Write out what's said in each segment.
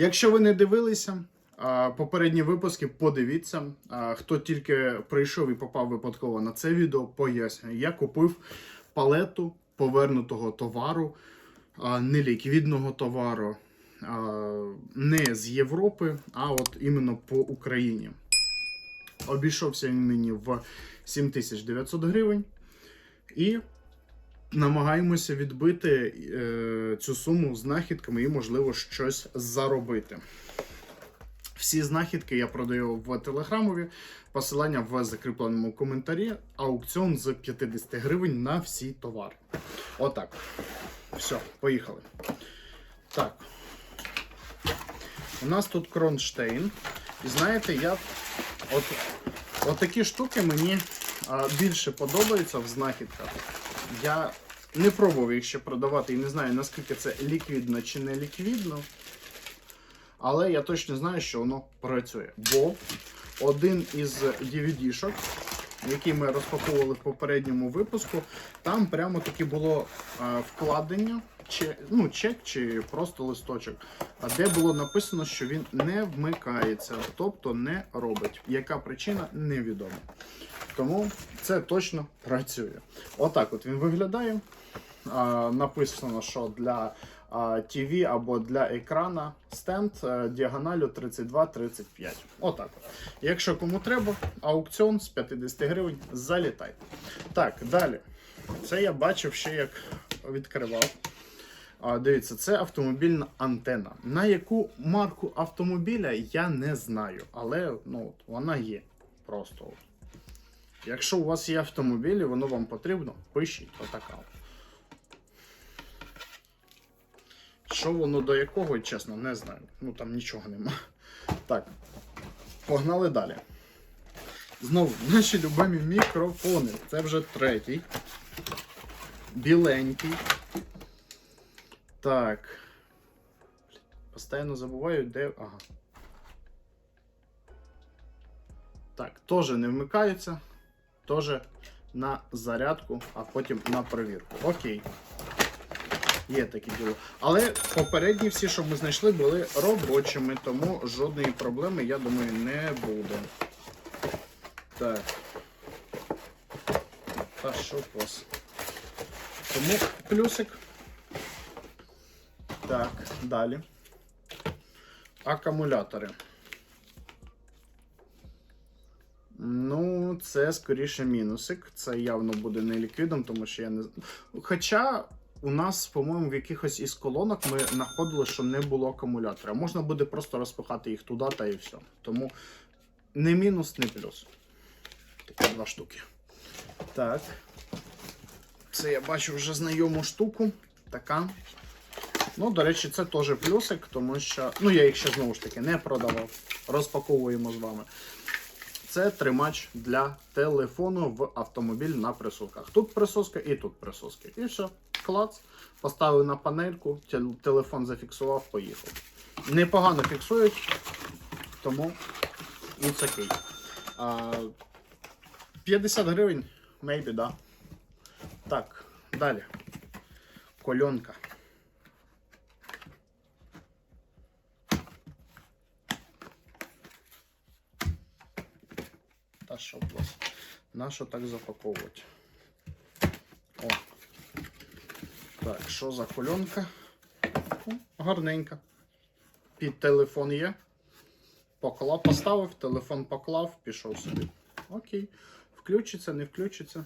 Якщо ви не дивилися попередні випуски, подивіться. Хто тільки прийшов і попав випадково на це відео, пояснюю. Я купив палету повернутого товару, неліквідного товару, не з Європи, а от іменно по Україні. Обійшовся він мені в 7900 гривень. І намагаємося відбити е, цю суму знахідками і, можливо, щось заробити. Всі знахідки я продаю в телеграмові. Посилання в закріпленому коментарі. Аукціон з 50 гривень на всі товари. Отак. Все, поїхали. Так. У нас тут кронштейн. І знаєте, я от, от такі штуки мені а, більше подобаються в знахідках. Я не пробував їх ще продавати і не знаю, наскільки це ліквідно чи не ліквідно. Але я точно знаю, що воно працює. Бо один із DVD-шок, який ми розпаковували в попередньому випуску, там прямо таки було е, вкладення, чи, ну, чек чи просто листочок, де було написано, що він не вмикається, тобто не робить. Яка причина невідома. Тому це точно працює. Отак от він виглядає. А, написано, що для TV або для екрана стенд е, діагоналю 32-35. Отак. от. Якщо кому треба, аукціон з 50 гривень залітайте. Так, далі. Це я бачив ще як відкривав. А, дивіться, це автомобільна антена. На яку марку автомобіля я не знаю, але ну, вона є. Просто. Якщо у вас є автомобіль і воно вам потрібно, пишіть отака. Що воно до якого, чесно, не знаю. Ну там нічого нема. Так, погнали далі. Знову, наші любимі мікрофони. Це вже третій. Біленький. Так. Постійно забуваю, де. Ага. Так, теж не вмикаються. Теж на зарядку, а потім на перевірку. Окей. Є таке діло. Але попередні всі, що ми знайшли, були робочими, тому жодної проблеми, я думаю, не буде. Так. Та що вас? Тому плюсик. Так, далі. Акумулятори. Ну, це скоріше мінусик. Це явно буде не ліквідом, тому що я не. Хоча у нас, по-моєму, в якихось із колонок ми знаходили, що не було акумулятора. Можна буде просто розпихати їх туди та і все. Тому не мінус, не плюс. Такі два штуки. Так. Це я бачу вже знайому штуку. Така. Ну, до речі, це теж плюсик, тому що. Ну, я їх ще знову ж таки не продавав. Розпаковуємо з вами. Це тримач для телефону в автомобіль на присосках. Тут присоска і тут присоски. І все, клац. Поставив на панельку, телефон зафіксував, поїхав. Непогано фіксують, тому it's окей. А, 50 гривень, maybe, да. Так, далі. Кольонка. У вас? Нащо так запаковувати? О. Так, що за кольонка? О, гарненька. Під телефон є. Поклав, поставив, телефон поклав, пішов собі. Окей. Включиться, не включиться.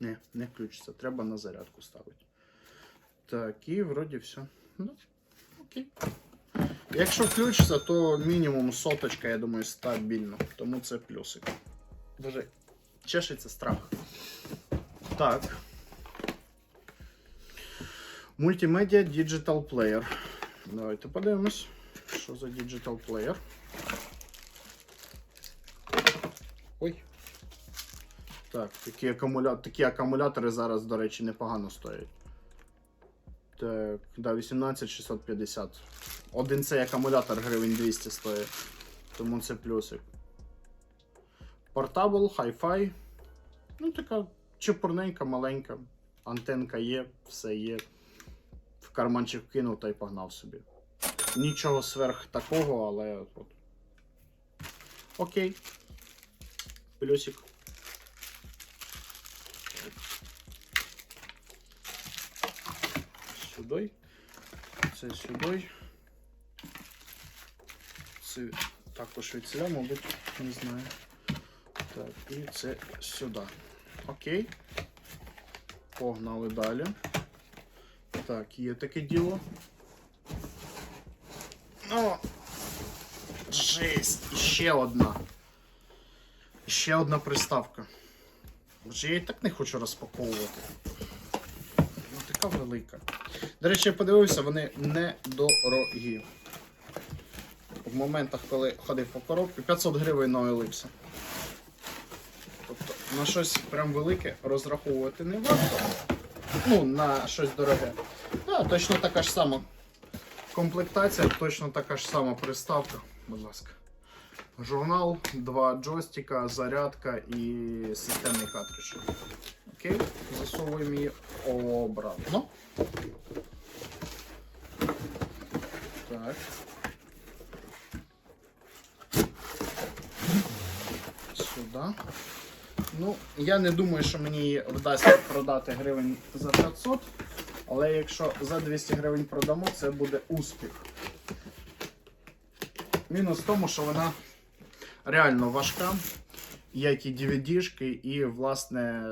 Не, не включиться. Треба на зарядку ставити. Так, і вроді все. Ну, окей. Якщо включиться, то мінімум соточка, я думаю, стабільно. Тому це плюсик. Даже чешеться страх. Так. Мультимедіа Digital Player. Давайте подивимось, що за Digital Player. Ой. Так, такі, акумуля... такі акумулятори зараз, до речі, непогано стоять. Так, да, 18650. Один цей акумулятор гривень 200 стоїть. Тому це плюсик. Портабл, Hi-Fi. Ну, така чепурненька, маленька. Антенка є, все є. В карманчик кинув та й погнав собі. нічого сверх такого, але от. Окей. Плюсик. Сюди. Це сюди. Це також від ціля, мабуть, не знаю. Так, і це сюди. Окей. Погнали далі. Так, є таке діло. О! Жесть! Ще одна. Ще одна приставка. Вже я і так не хочу розпаковувати. Ну, така велика. До речі, я подивився, вони недорогі. В моментах, коли ходив по коробці, 500 гривень на OLX. Тобто на щось прям велике розраховувати не варто. Ну, на щось дороге. Так, точно така ж сама комплектація, точно така ж сама приставка. Будь ласка. Журнал, два джойстика, зарядка і системний картридж. Окей, засовуємо її обратно. Так. Сюди. Ну, я не думаю, що мені її вдасться продати гривень за 500, але якщо за 200 гривень продамо, це буде успіх. Мінус в тому, що вона реально важка, як і DVD-шки, і, власне,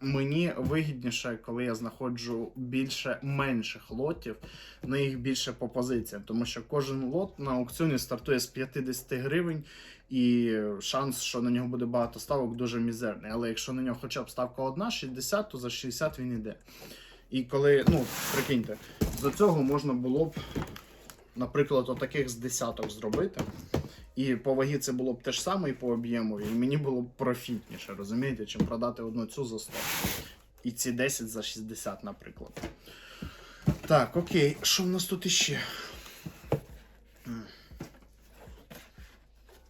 мені вигідніше, коли я знаходжу більше менших лотів, на їх більше по позиціям, тому що кожен лот на аукціоні стартує з 50 гривень, і шанс, що на нього буде багато ставок, дуже мізерний. Але якщо на нього хоча б ставка одна, 60, то за 60 він іде. І коли, ну, прикиньте, до цього можна було б, наприклад, отаких з десяток зробити. І по вагі це було б те ж саме і по об'єму, і мені було б профітніше, розумієте, чим продати одну цю за 100. І ці 10 за 60, наприклад. Так, окей, що в нас тут іще?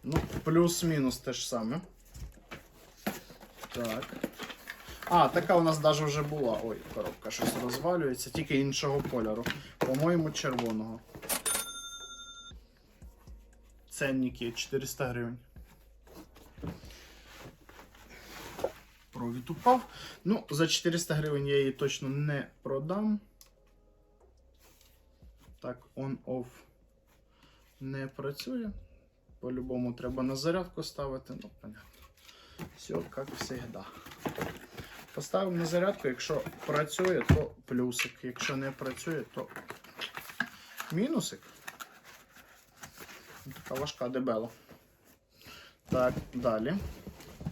Ну, плюс-мінус те ж саме. Так. А, така у нас навіть вже була. Ой, коробка щось розвалюється, тільки іншого кольору. По-моєму, червоного. Ценники 400 гривень. Провід упав. Ну, за 400 гривень я її точно не продам. Так, on-off не працює. По-любому треба на зарядку ставити. Ну, понятно. Все як завжди. Поставимо на зарядку, якщо працює, то плюсик. Якщо не працює, то мінусик. Така важка дебела. Так, далі.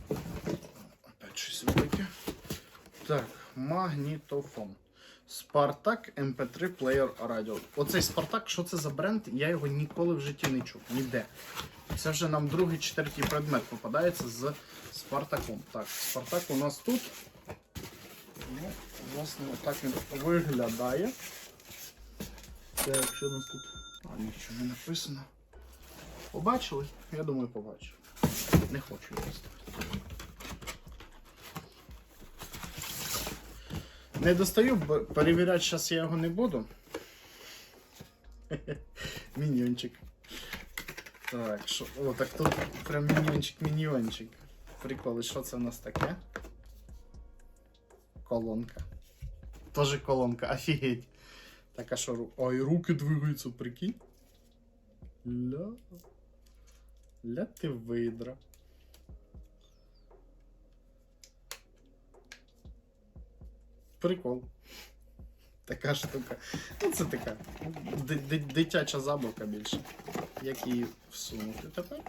Опять щось велике. Так, магнітофон. Спартак MP3 Player Radio. Оцей Спартак, що це за бренд? Я його ніколи в житті не чув. Ніде. Це вже нам другий, четвертий предмет попадається з Спартаком. Так, Спартак у нас тут. Ну, власне, отак він виглядає. Так, що у нас тут? А, нічого не написано. Побачили? Я думаю, побачив. Не хочу його ставити. Не достаю, бо перевіряти зараз я його не буду. Міньйончик. Так, що. О, так тут прям міньйончик-міньйончик. Приколи, що це у нас таке? Колонка. Тоже колонка, офігеть. Так, а що Ой, руки двигаються, прикинь. Ля. Ля ти видра. Прикол. Така штука. Ну, це така ди- ди- дитяча забавка більше. Як її всунути тепер?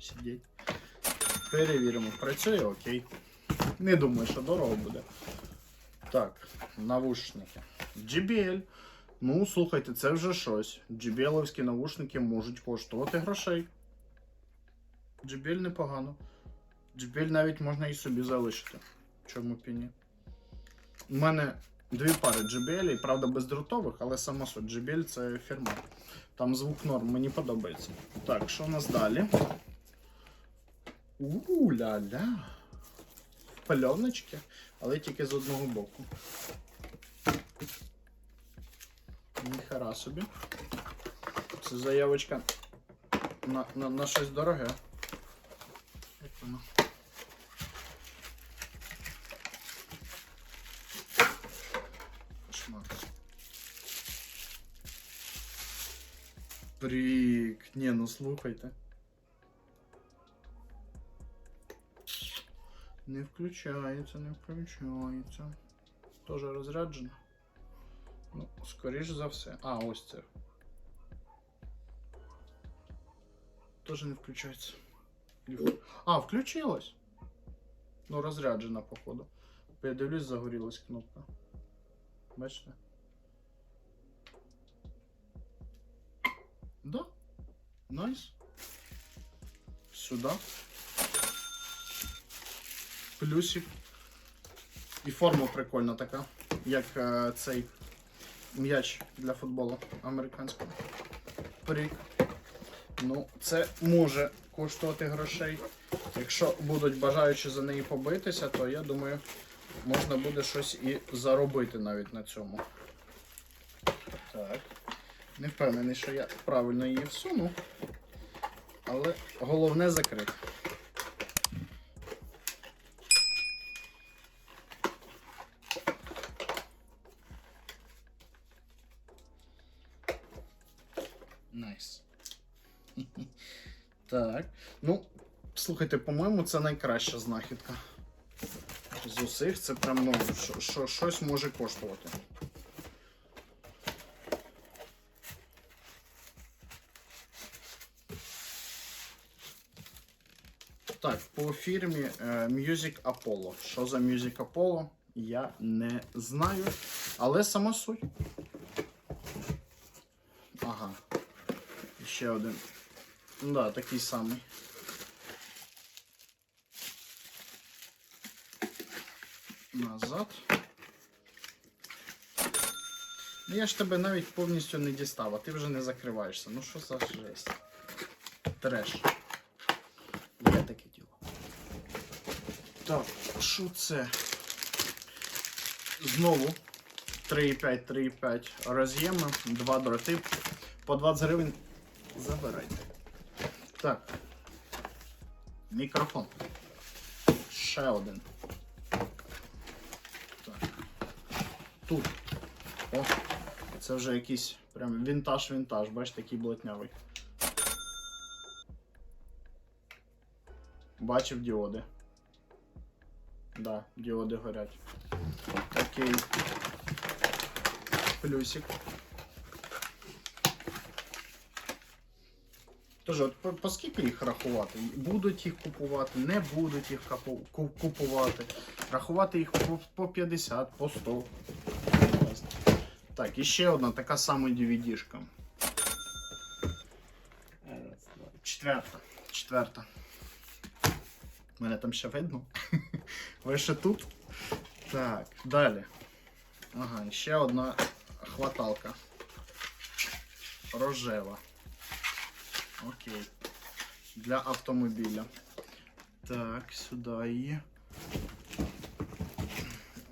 Сидіть. Перевіримо. Працює окей. Не думаю, що дорого буде. Так, навушники. JBL. Ну, слухайте, це вже щось. JBL-овські навушники можуть коштувати грошей. JBL непогано. JBL навіть можна і собі залишити. Чому б і ні? У мене дві пари JBL, правда, бездротових, але само суть JBL це фірма. Там звук норм, мені подобається. Так, що у нас далі? У-ля-ля. Пальоночки, але тільки з одного боку. Ніфіга собі. Це заявочка на, на, на щось дороге. Як воно? Кошмар. Прик. Ні, ну слухайте. Не включається, не включається. Тоже розряджено. Ну, скоріш за все. А, ось це. Тоже не включається. А, включилось. Ну, розряджена, походу. Я дивлюсь, загорілась кнопка. Бачите? Да. Найс. Сюда. Плюсик. І форма прикольна така, як е, цей м'яч для футболу американського. Прик. Ну, це може коштувати грошей. Якщо будуть бажаючі за неї побитися, то я думаю, можна буде щось і заробити навіть на цьому. Так. Не впевнений, що я правильно її всуну. Але головне закрити. Найс. Так. Ну, слухайте, по-моєму, це найкраща знахідка. З усіх це прям ну, що- що- щось може коштувати. Так, по фірмі е, Music Apollo. Що за Music Apollo? Я не знаю. Але сама суть. Ага. Ще один. Ну Да, такий самий. Назад. Ну, Я ж тебе навіть повністю не дістав, а ти вже не закриваєшся. Ну що за жесть? Треш. Є таке діло. Так, що це? Знову 3,5, 3,5 роз'єми, два дроти. По 20 гривень забирайте. Так. Мікрофон. Ще один. Так. Тут. О, це вже якийсь прям вінтаж-вінтаж, бачите, такий блатнявий. Бачив діоди. Да, діоди горять. Окей. Плюсик. Тож, от по, скільки їх рахувати? Будуть їх купувати, не будуть їх купувати. Рахувати їх по, по 50, по 100. Так, і ще одна така сама DVD-шка. Четверта. Четверта. Мене там ще видно. Ви ще тут? Так, далі. Ага, ще одна хваталка. Рожева. Окей. Для автомобіля. Так, сюди її.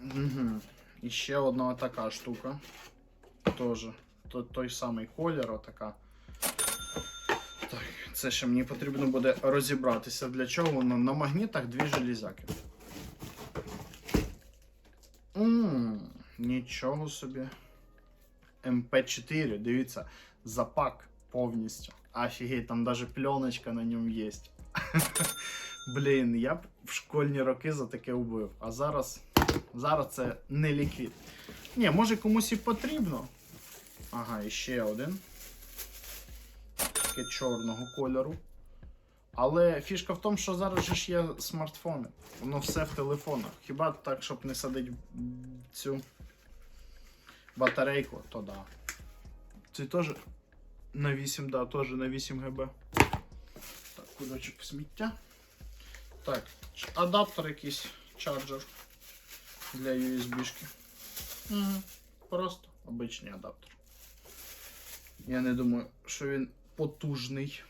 Угу. І ще одна така штука. Тоже. То, той самий колір, отака. Так, це ще мені потрібно буде розібратися. Для чого воно на магнітах дві железяки. Ммм, нічого собі. МП4, дивіться, запак повністю. Офігеть, там даже пленочка на ньому є. Блін, я б в школьні роки за таке убив. А зараз. Зараз це не ліквід. Ні, може комусь і потрібно. Ага, і ще один. Таке чорного кольору. Але фішка в тому, що зараз ж є смартфони. Воно все в телефонах. Хіба так, щоб не садити цю батарейку, то да. Це теж на 8, да, теж на 8 ГБ. Так, кудочок сміття. Так, адаптер якийсь, чарджер для USB-шки. Угу. Просто обичний адаптер. Я не думаю, що він потужний.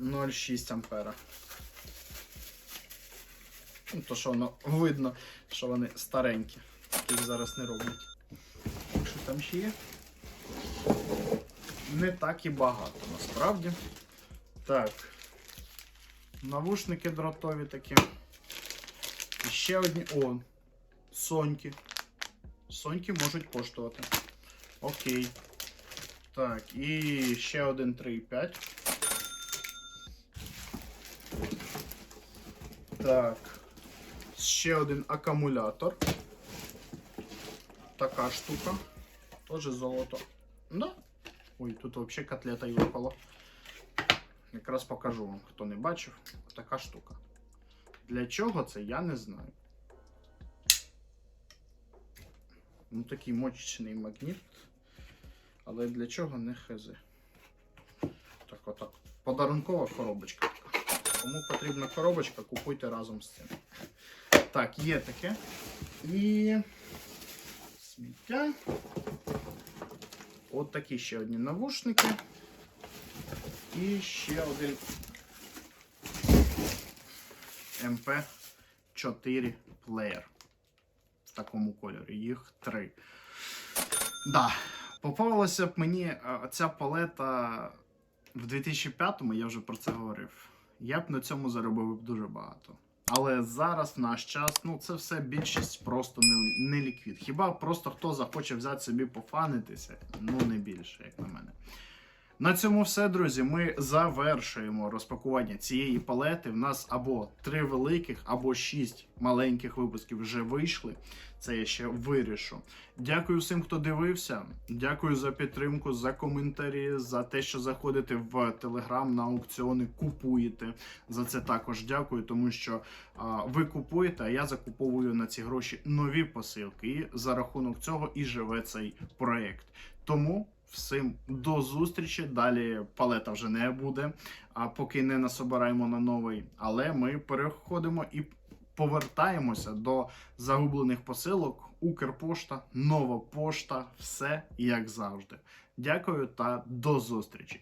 0,6 ампера. Ну, то що воно видно, що вони старенькі. Їх зараз не роблять. Там ще є? Не так і багато насправді. Так. Навушники дротові такі. І ще одні. О, соньки. Соньки можуть коштувати. Окей. Так, і ще один 3,5. Так. Ще один акумулятор. Така штука. Тоже золото. Да. Ой, тут взагалі котлета й випала. Якраз покажу вам, хто не бачив. Така штука. Для чого це, я не знаю. Ну, такий мощний магніт. Але для чого не хз. Так, отак. Подарункова коробочка. Кому потрібна коробочка, купуйте разом з цим. Так, є таке. І сміття. От такі ще одні навушники. І ще один MP4 плеєр. В такому кольорі. Їх три. Да. Попалася б мені ця палета в 2005-му, я вже про це говорив. Я б на цьому заробив дуже багато. Але зараз, в наш час, ну це все більшість просто не, не ліквід. Хіба просто хто захоче взяти собі пофанитися, ну не більше, як на мене. На цьому все, друзі. Ми завершуємо розпакування цієї палети. В нас або три великих, або шість маленьких випусків вже вийшли. Це я ще вирішу. Дякую всім, хто дивився. Дякую за підтримку, за коментарі, за те, що заходите в телеграм на аукціони, купуєте. За це також дякую, тому що а, ви купуєте, а я закуповую на ці гроші нові посилки. І за рахунок цього і живе цей проект. Тому всім до зустрічі. Далі палета вже не буде, а поки не насобираємо на новий. Але ми переходимо і повертаємося до загублених посилок. Укрпошта, нова пошта, все як завжди. Дякую та до зустрічі!